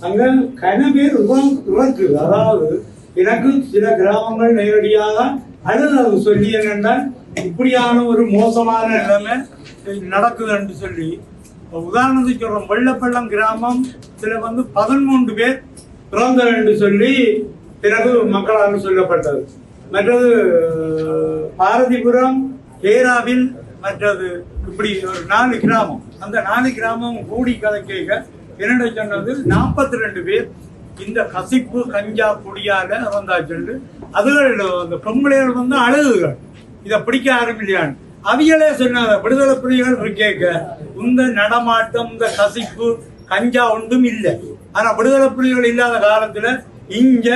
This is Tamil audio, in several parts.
அங்க கன பேர் இறந்து- அதாவது எனக்கு சில கிராமங்கள் நேரடியாக அல்லது சொல்லி என்னென்றால் இப்படியான ஒரு மோசமான நிலைமை நடக்குது என்று சொல்லி. உதாரணத்துக்கு சொல்றோம் வெள்ளப்பள்ளம் கிராமம் சில வந்து பதிமூன்று பேர் பிறந்தவர் என்று சொல்லி பிறகு மக்களால் சொல்லப்பட்டது. மற்றது பாரதிபுரம் கேராவில் மற்றது இப்படி ஒரு நாலு கிராமம். அந்த நாலு கிராமம் கூடி கதை கேட்க என்னென்ன சொன்னது? நாற்பத்தி ரெண்டு பேர் இந்த கசிப்பு கஞ்சா குடியால வந்தாச்சு அதுகள் அந்த பொம்பளைகள் வந்து அழுகுகள். இதை பிடிக்க ஆரம்பில்லையான்னு அவிகளே சொன்னாங்க விடுதலை புலிகள் கேட்க இந்த நடமாட்டம் இந்த கசிப்பு கஞ்சா ஒன்றும் இல்லை. ஆனா விடுதலை புலிகள் இல்லாத காலத்துல இங்க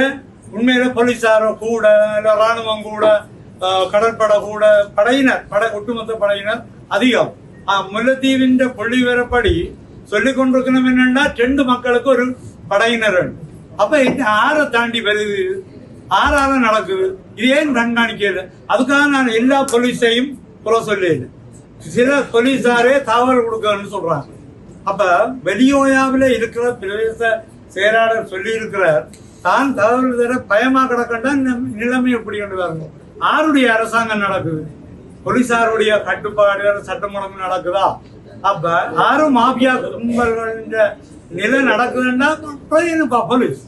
உண்மையில போலீஸாரோ கூட இல்ல ராணுவம் கூட கடற்படை கூட படையினர் படை ஒட்டுமொத்த படையினர் அதிகம். ஆஹ், முல்லைத்தீவின் புள்ளி சொல்லிக் கொண்டிருக்கணும் என்னன்னா ரெண்டு மக்களுக்கு ஒரு படையினர் அப்ப இது ஆறை தாண்டி வருது. ஆறால நடக்குது. இது ஏன் கண்காணிக்கல? அதுக்காக நான் எல்லா போலீஸையும் புற சொல்லல. சில போலீஸாரே தகவல் கொடுக்கணும்னு சொல்றாங்க. அப்ப வெளியோயாவில இருக்கிற பிரதேச செயலாளர் சொல்லி இருக்கிறார் தான் தகவல் தர பயமா கிடக்கண்டா நிலைமை எப்படி கொண்டு வரணும் ஆருடைய அரசாங்கம் நடக்குது. போலீசாருடைய கட்டுப்பாடு சட்டமூலம் நடக்குதா? அப்ப யாரும் மாபியா கும்பல்களின் நிலை நடக்குதுன்னா பிரயோஜனப்பா போலீஸ்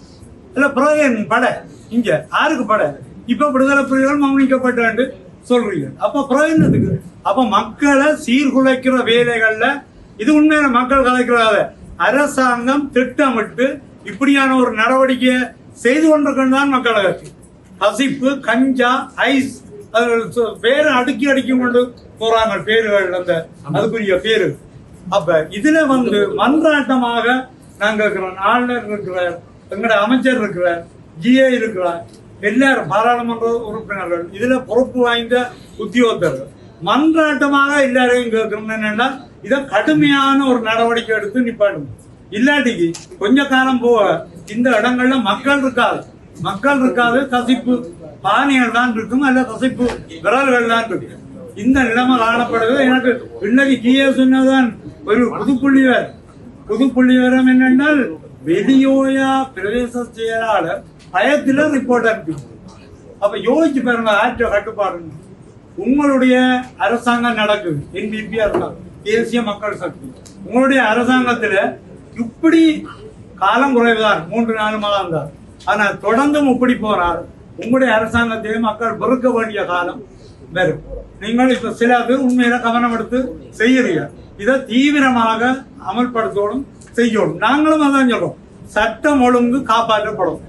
இல்ல பிரயோஜன் படை. இங்க யாருக்கு படை. இப்ப விடுதலை புலிகள் மௌனிக்கப்பட்டு சொல்றீங்க. அப்ப பிரயோஜனத்துக்கு அப்ப மக்களை சீர்குலைக்கிற வேலைகள்ல இது உண்மையான மக்கள் கலைக்கிறாத அரசாங்கம் திட்டமிட்டு இப்படியான ஒரு நடவடிக்கையை செய்து கொண்டிருக்கணும் தான் மக்கள் கட்சி. கசிப்பு கஞ்சா ஐஸ் பேரை அடுக்கி அடுக்கி கொண்டு போறாங்க பேர்கள் அந்த அதுக்குரிய பேரு. அப்ப இதுல வந்து மன்றாட்டமாக நாங்க இருக்கிறோம் ஆளுநர் இருக்கிறார் எங்கட அமைச்சர் இருக்கிறார் ஜிஏ இருக்கிறார். எல்லாரும் பாராளுமன்ற உறுப்பினர்கள் இதுல பொறுப்பு வாய்ந்த உத்தியோகத்தர்கள். மன்றாட்டமாக எல்லாரையும் கேட்கணும் என்னன்னா இதை கடுமையான ஒரு நடவடிக்கை எடுத்து நிப்பாடும் இல்லாட்டிக்கு கொஞ்ச காலம் போக இந்த இடங்கள்ல மக்கள் இருக்காது. மக்கள் இருக்காது கசிப்பு பானைகள் தான் இருக்கும் அல்ல கசிப்பு விரல்கள் தான் இருக்கும். இந்த நிலைமை காணப்படுது எனக்கு இன்னைக்கு ஜிஏ சொன்னதான் ஒரு புதுப்புள்ளிவர். புதுப்புள்ளிவரம் என்னென்னால் வெளியோயா பிரவேச செயலாளர் பயத்தில் ரிப்போர்ட் அனுப்பி அப்ப யோசிச்சு பாருங்க ஆற்ற கட்டுப்பாடு உங்களுடைய அரசாங்கம் நடக்குது. என்பிபி அரசாங்கம் தேசிய மக்கள் சக்தி. உங்களுடைய அரசாங்கத்துல இப்படி காலம் குறைவுதான் மூன்று நாலு மாதம் தான் ஆனா தொடர்ந்தும் இப்படி போறார். உங்களுடைய அரசாங்கத்திலே மக்கள் வெறுக்க வேண்டிய காலம். வரும். நீங்கள் இப்ப சில உண்மையில கவனம் எடுத்து செய்யறீங்க. இதை தீவிரமாக அமல்படுத்தணும் செய்யணும். நாங்களும் அதான் சொல்றோம். சட்டம் ஒழுங்கு காப்பாற்றப்படும்.